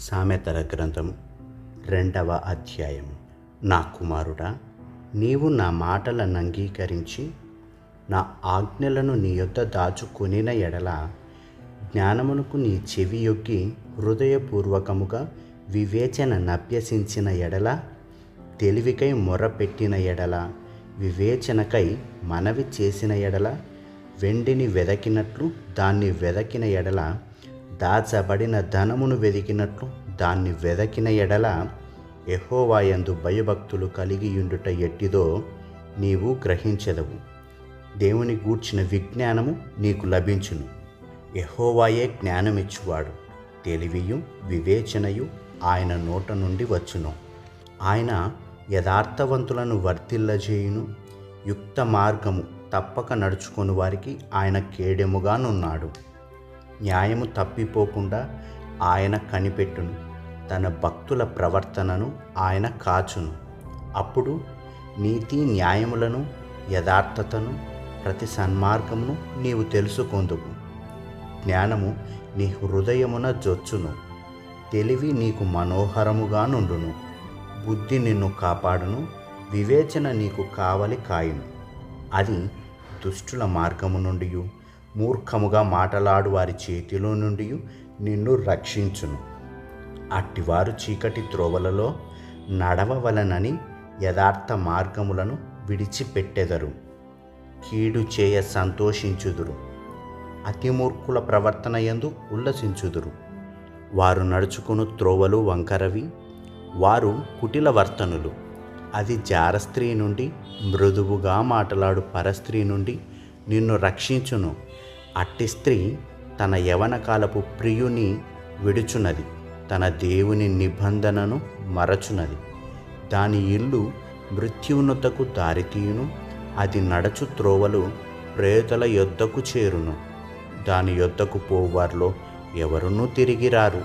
సామెతల గ్రంథము రెండవ అధ్యాయం. నా కుమారుడా నీవు నా మాటలను అంగీకరించి నా ఆజ్ఞలను నీ యొద్ద దాచుకొనిన ఎడల జ్ఞానమునకు నీ చెవి యొగ్గి హృదయపూర్వకముగా వివేచన నభ్యసించిన ఎడల తెలివికై మొరపెట్టిన ఎడల వివేచనకై మనవి చేసిన ఎడల వెండిని వెదకినట్లు దాన్ని వెదకిన ఎడల దాచబడిన ధనమును వెదికినట్లు దాన్ని వెదకిన ఎడల యెహోవాయందు భయభక్తులు కలిగియుండుట ఎట్టిదో నీవు గ్రహించెదవు. దేవుని గూర్చిన విజ్ఞానము నీకు లభించును. ఎహోవాయే జ్ఞానమిచ్చువాడు. తెలివియు వివేచనయు ఆయన నోట నుండి వచ్చును. ఆయన యథార్థవంతులను వర్తిల్లజేయును. యుక్త మార్గము తప్పక నడుచుకొని వారికి ఆయన కేడెముగానున్నాడు. న్యాయము తప్పిపోకుండా ఆయన కనిపెట్టును. తన భక్తుల ప్రవర్తనను ఆయన కాచును. అప్పుడు నీతి న్యాయములను యథార్థతను ప్రతి సన్మార్గమును నీవు తెలుసుకొందుకు. జ్ఞానము నీ హృదయమున జొచ్చును. తెలివి నీకు మనోహరముగా నుండును. బుద్ధి నిన్ను కాపాడును. వివేచన నీకు కావలి కాయును. అది దుష్టుల మార్గము నుండి మూర్ఖముగా మాటలాడు వారి చేతిలో నుండి నిన్ను రక్షించును. అట్టివారు చీకటి త్రోవలలో నడవవలనని యథార్థ మార్గములను విడిచిపెట్టెదరు. కీడు చేయ సంతోషించుదురు. అతిమూర్ఖుల ప్రవర్తన ఎందు ఉల్లసించుదురు. వారు నడుచుకును త్రోవలు వంకరవి. వారు కుటిల వర్తనులు. అది జారస్త్రీ నుండి మృదువుగా మాటలాడు పరస్త్రీ నుండి నిన్ను రక్షించును. అట్టి స్త్రీ తన యవన కాలపు ప్రియుని విడుచున్నది. తన దేవుని నిబంధనను మరచున్నది. దాని ఇల్లు మృత్యున్నతకు దారితీయును. అది నడచు త్రోవలు ప్రేతల యొద్దకు చేరును. దాని యొద్దకు పోవారిలో ఎవరునూ తిరిగి రారు.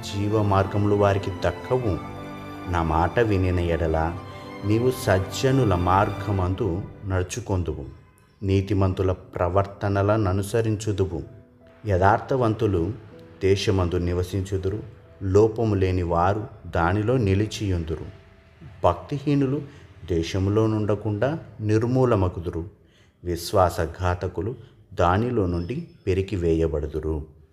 జీవ మార్గములు వారికి దక్కవు. నా మాట వినిన ఎడల నీవు సజ్జనుల మార్గమందు నడుచుకొందువు. నీతిమంతుల ప్రవర్తనలను అనుసరించుదువు యథార్థవంతులు దేశమందు నివసించుదురు. లోపము లేని వారు దానిలో నిలిచియుందురు. భక్తిహీనులు దేశంలో నుండకుండా నిర్మూలమగుదురు. విశ్వాసఘాతకులు దానిలో నుండి పెరికివేయబడుదురు